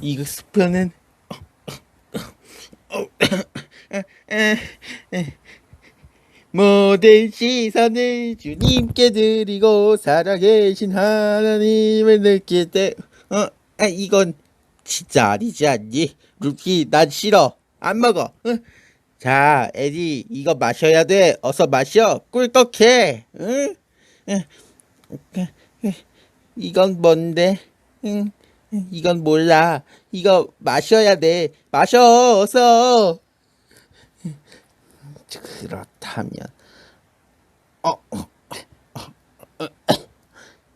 이거 스프는 모든 시선을 주님께 드리고 살아계신 하나님을 느낄 때, 어, 아, 이건 진짜 아니지 않니? 루키, 난 싫어. 안 먹어. 응? 자, 에디, 이거 마셔야 돼. 어서 마셔. 꿀꺽해. 응? 응. 응. 이건 뭔데? 응. 이건 몰라. 이거 마셔야 돼. 마셔, 어서. 그렇다면, 어, 어, 어, 어,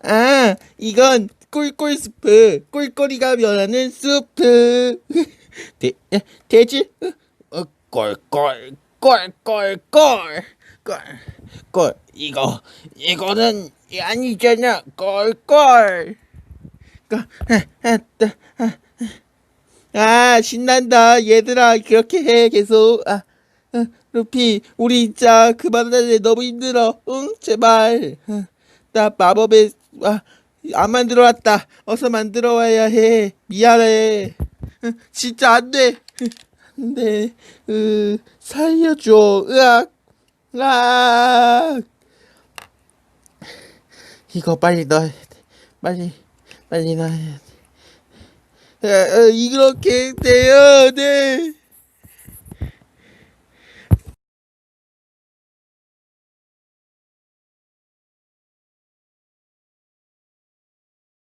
아, 이건 꿀꿀 스프. 꿀꿀이가 변하는 수프. 돼, 에, 돼지? 어, 꿀꿀, 꿀꿀, 꿀, 꿀, 꿀. 이거, 이거는 아니잖아. 꿀꿀. 아, 신난다. 얘들아, 그렇게 해, 계속. 아, 어, 루피, 우리 진짜 그만할래. 너무 힘들어. 응, 제발. 어, 나 마법에, 아, 안 만들어 왔다. 어서 만들어 와야 해. 미안해. 어, 진짜 안 돼. 안 돼. 으, 살려줘. 으악. 으악. 이거 빨리 넣어야 돼. 빨리, 빨리 돼. 어, 어, 이렇게 돼야 돼.